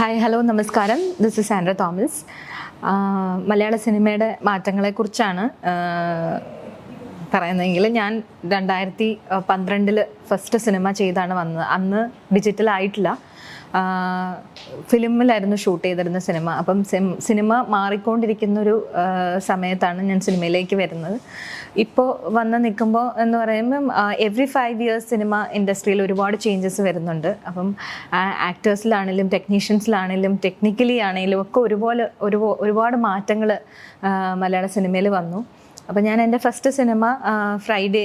Hi hello നമസ്കാരം. This is ആൻഡ്ര Thomas മലയാള സിനിമയുടെ മാറ്റങ്ങളെക്കുറിച്ചാണ് കുറിച്ചാണ് പറയുന്നതെങ്കിൽ ഞാൻ രണ്ടായിരത്തി പന്ത്രണ്ടിൽ ഫസ്റ്റ് സിനിമ ചെയ്താണ് വന്നത്. അന്ന് ഡിജിറ്റൽ ആയിട്ടില്ല. ഫിലിമിലായിരുന്നു ഷൂട്ട് ചെയ്തിരുന്ന സിനിമ. അപ്പം സിനിമ മാറിക്കൊണ്ടിരിക്കുന്ന ഒരു സമയത്താണ് ഞാൻ സിനിമയിലേക്ക് വരുന്നത്. ഇപ്പോൾ വന്ന് നിൽക്കുമ്പോൾ എന്ന് പറയുമ്പം എവറി ഫൈവ് ഇയേഴ്സ് സിനിമ ഇൻഡസ്ട്രിയിൽ ഒരുപാട് ചേഞ്ചസ് വരുന്നുണ്ട്. അപ്പം ആക്ടേഴ്സിലാണെങ്കിലും ടെക്നീഷ്യൻസിലാണെങ്കിലും ടെക്നിക്കലി ആണെങ്കിലും ഒക്കെ ഒരുപോലെ ഒരു ഒരുപാട് മാറ്റങ്ങൾ മലയാള സിനിമയിൽ വന്നു. അപ്പോൾ ഞാൻ എന്റെ ഫസ്റ്റ് സിനിമ ഫ്രൈഡേ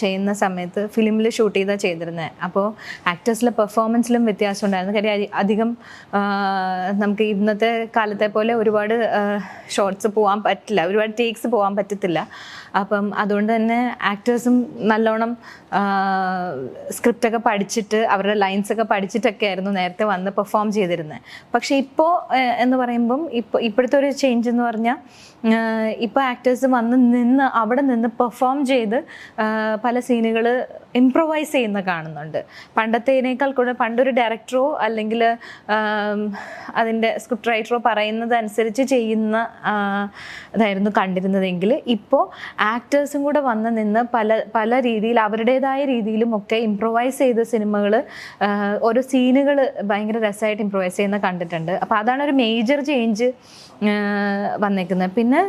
ചെയ്യുന്ന സമയത്ത് ഫിലിമിൽ ഷൂട്ട് ചെയ്താൽ ചെയ്തിരുന്നത് അപ്പോൾ ആക്ടേഴ്സിലെ പെർഫോമൻസിലും വ്യത്യാസം ഉണ്ടായിരുന്നു. കാര്യം അധികം നമുക്ക് ഇന്നത്തെ കാലത്തെ പോലെ ഒരുപാട് ഷോർട്സ് പോകാൻ പറ്റില്ല. ഒരുപാട് ടേക്സ് പോകാൻ പറ്റത്തില്ല. അപ്പം അതുകൊണ്ട് തന്നെ ആക്ടേഴ്സും നല്ലോണം സ്ക്രിപ്റ്റൊക്കെ പഠിച്ചിട്ട് അവരുടെ ലൈൻസ് ഒക്കെ പഠിച്ചിട്ടൊക്കെ ആയിരുന്നു നേരത്തെ വന്ന് പെർഫോം ചെയ്തിരുന്നത് പക്ഷേ ഇപ്പോൾ എന്ന് പറയുമ്പം ഇപ്പോൾ ഇപ്പോഴത്തെ ഒരു ചേഞ്ച് എന്ന് പറഞ്ഞാൽ ഇപ്പോൾ ആക്ടേഴ്സ് വന്ന് നിന്ന് അവിടെ നിന്ന് പെർഫോം ചെയ്ത് പല സീനുകൾ ഇംപ്രൊവൈസ് ചെയ്യുന്ന കാണുന്നുണ്ട്. പണ്ടത്തേനേക്കാൾ കൂടെ പണ്ടൊരു ഡയറക്ടറോ അല്ലെങ്കിൽ അതിന്റെ സ്ക്രിപ്റ്റ് റൈറ്ററോ പറയുന്നത് അനുസരിച്ച് ചെയ്യുന്ന ഇതായിരുന്നു കണ്ടിരുന്നതെങ്കിൽ ഇപ്പോൾ ആക്ടേഴ്സും കൂടെ വന്ന് നിന്ന് പല പല രീതിയിൽ അവരുടേതായ രീതിയിലും ഒക്കെ ഇംപ്രൊവൈസ് ചെയ്ത സിനിമകൾ ഓരോ സീനുകൾ ഭയങ്കര രസമായിട്ട് ഇംപ്രൊവൈസ് ചെയ്യുന്ന കണ്ടിട്ടുണ്ട്. അപ്പോൾ അതാണ് ഒരു മേജർ ചേഞ്ച് വന്നേക്കുന്നത്. പിന്നെ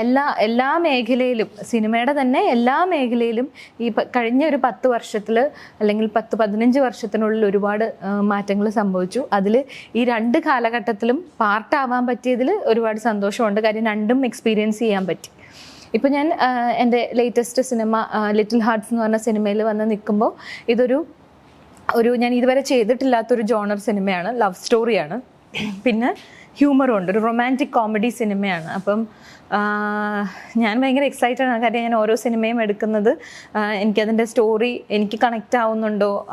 എല്ലാ എല്ലാ മേഖലയിലും സിനിമയുടെ തന്നെ എല്ലാ മേഖലയിലും ഈ കഴിഞ്ഞ ഒരു പത്ത് വർഷത്തിൽ അല്ലെങ്കിൽ പത്ത് പതിനഞ്ച് വർഷത്തിനുള്ളിൽ ഒരുപാട് മാറ്റങ്ങൾ സംഭവിച്ചു. അതിൽ ഈ രണ്ട് കാലഘട്ടത്തിലും പാർട്ടാവാൻ പറ്റിയതിൽ ഒരുപാട് സന്തോഷമുണ്ട്. കാര്യം രണ്ടും എക്സ്പീരിയൻസ് ചെയ്യാൻ പറ്റി. ഇപ്പം ഞാൻ എന്റെ ലേറ്റസ്റ്റ് സിനിമ ലിറ്റിൽ ഹാർട്സ് എന്ന് പറഞ്ഞ സിനിമയിൽ വന്ന് നിൽക്കുമ്പോൾ ഇതൊരു ഒരു ഞാൻ ഇതുവരെ ചെയ്തിട്ടില്ലാത്തൊരു ജോണർ സിനിമയാണ് ലവ് സ്റ്റോറിയാണ് പിന്നെ ഹ്യൂമറും ഉണ്ട് ഒരു റൊമാന്റിക് കോമഡി സിനിമയാണ്. അപ്പം ഞാൻ ഭയങ്കര എക്സൈറ്റഡ് ആണ്. കാര്യം ഞാൻ ഓരോ സിനിമയും എടുക്കുന്നത് എനിക്കതിന്റെ സ്റ്റോറി എനിക്ക് കണക്റ്റ് ആവുന്നുണ്ടോ?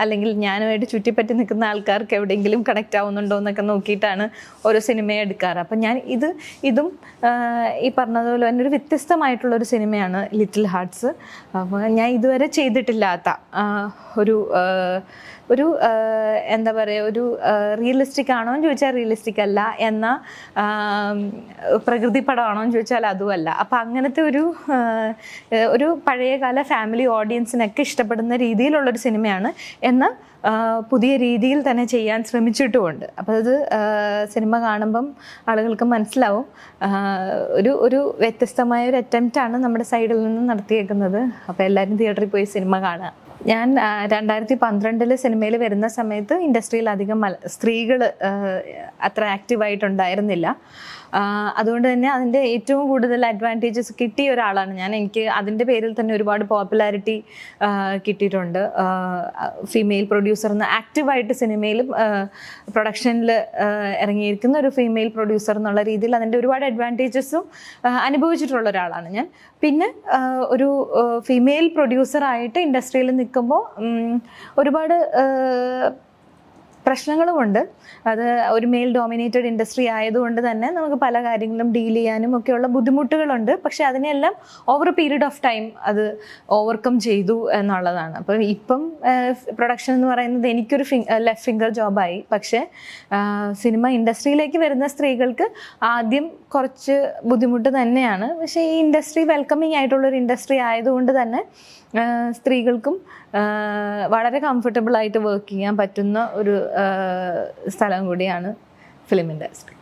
അല്ലെങ്കിൽ ഞാനുമായിട്ട് ചുറ്റിപ്പറ്റി നിൽക്കുന്ന ആൾക്കാർക്ക് എവിടെയെങ്കിലും കണക്റ്റ് ആവുന്നുണ്ടോ എന്നൊക്കെ നോക്കിയിട്ടാണ് ഓരോ സിനിമയും എടുക്കാറ്. അപ്പം ഞാൻ ഇത് ഇതും ഈ പറഞ്ഞതുപോലെ തന്നെ ഒരു വ്യത്യസ്തമായിട്ടുള്ളൊരു സിനിമയാണ് ലിറ്റിൽ ഹാർട്സ് അപ്പോൾ ഞാൻ ഇതുവരെ ചെയ്തിട്ടില്ലാത്ത ഒരു ഒരു എന്താ പറയുക ഒരു റിയലിസ്റ്റിക് ആണോ എന്ന് ചോദിച്ചാൽ റിയലിസ്റ്റിക് അല്ല. എന്ന പ്രകൃതി പടമാണോ എന്ന് ചോദിച്ചാൽ അതുമല്ല. അപ്പം അങ്ങനത്തെ ഒരു ഒരു പഴയകാല ഫാമിലി ഓഡിയൻസിനൊക്കെ ഇഷ്ടപ്പെടുന്ന രീതിയിലുള്ളൊരു സിനിമയാണ്. എന്നാൽ പുതിയ രീതിയിൽ തന്നെ ചെയ്യാൻ ശ്രമിച്ചിട്ടുമുണ്ട്. അപ്പോൾ അത് സിനിമ കാണുമ്പം ആളുകൾക്ക് മനസ്സിലാവും. ഒരു ഒരു വ്യത്യസ്തമായ ഒരു അറ്റംപ്റ്റാണ് നമ്മുടെ സൈഡിൽ നിന്ന് നടത്തിയേക്കുന്നത്. അപ്പോൾ എല്ലാവരും തിയേറ്ററിൽ പോയി സിനിമ കാണുക. ഞാൻ രണ്ടായിരത്തി പന്ത്രണ്ടിൽ സിനിമയിൽ വരുന്ന സമയത്ത് ഇൻഡസ്ട്രിയിൽ അധികം സ്ത്രീകൾ അത്ര ആക്റ്റീവായിട്ടുണ്ടായിരുന്നില്ല. അതുകൊണ്ട് തന്നെ അതിന്റെ ഏറ്റവും കൂടുതൽ അഡ്വാന്റേജസ് കിട്ടിയ ഒരാളാണ് ഞാൻ. എനിക്ക് അതിന്റെ പേരിൽ തന്നെ ഒരുപാട് പോപ്പുലാരിറ്റി കിട്ടിയിട്ടുണ്ട്. ഫീമെയിൽ പ്രൊഡ്യൂസർ എന്ന് ആക്റ്റീവായിട്ട് സിനിമയിലും പ്രൊഡക്ഷനിൽ ഇറങ്ങിയിരിക്കുന്ന ഒരു ഫീമെയിൽ പ്രൊഡ്യൂസർ എന്നുള്ള രീതിയിൽ അതിന്റെ ഒരുപാട് അഡ്വാന്റേജസും അനുഭവിച്ചിട്ടുള്ള ഒരാളാണ് ഞാൻ. പിന്നെ ഒരു ഫീമെയിൽ പ്രൊഡ്യൂസറായിട്ട് ഇൻഡസ്ട്രിയിൽ നിൽക്കുമ്പോൾ ഒരുപാട് പ്രശ്നങ്ങളുമുണ്ട്. അത് ഒരു മെയിൽ ഡോമിനേറ്റഡ് ഇൻഡസ്ട്രി ആയതുകൊണ്ട് തന്നെ നമുക്ക് പല കാര്യങ്ങളും ഡീൽ ചെയ്യാനും ഒക്കെയുള്ള ബുദ്ധിമുട്ടുകളുണ്ട്. പക്ഷെ അതിനെല്ലാം ഓവർ പീരീഡ് ഓഫ് ടൈം അത് ഓവർകം ചെയ്തു എന്നുള്ളതാണ്. അപ്പം ഇപ്പം പ്രൊഡക്ഷൻ എന്ന് പറയുന്നത് എനിക്കൊരു ലെഫ്റ്റ് ഫിംഗർ ജോബായി പക്ഷേ സിനിമ ഇൻഡസ്ട്രിയിലേക്ക് വരുന്ന സ്ത്രീകൾക്ക് ആദ്യം കുറച്ച് ബുദ്ധിമുട്ട് തന്നെയാണ്. പക്ഷേ ഈ ഇൻഡസ്ട്രി വെൽക്കമിങ് ആയിട്ടുള്ളൊരു ഇൻഡസ്ട്രി ആയതുകൊണ്ട് തന്നെ സ്ത്രീകൾക്കും വളരെ കംഫർട്ടബിൾ ആയിട്ട് വർക്ക് ചെയ്യാൻ പറ്റുന്ന ഒരു സ്ഥലം കൂടിയാണ് ഫിലിം ഇൻഡസ്ട്രി.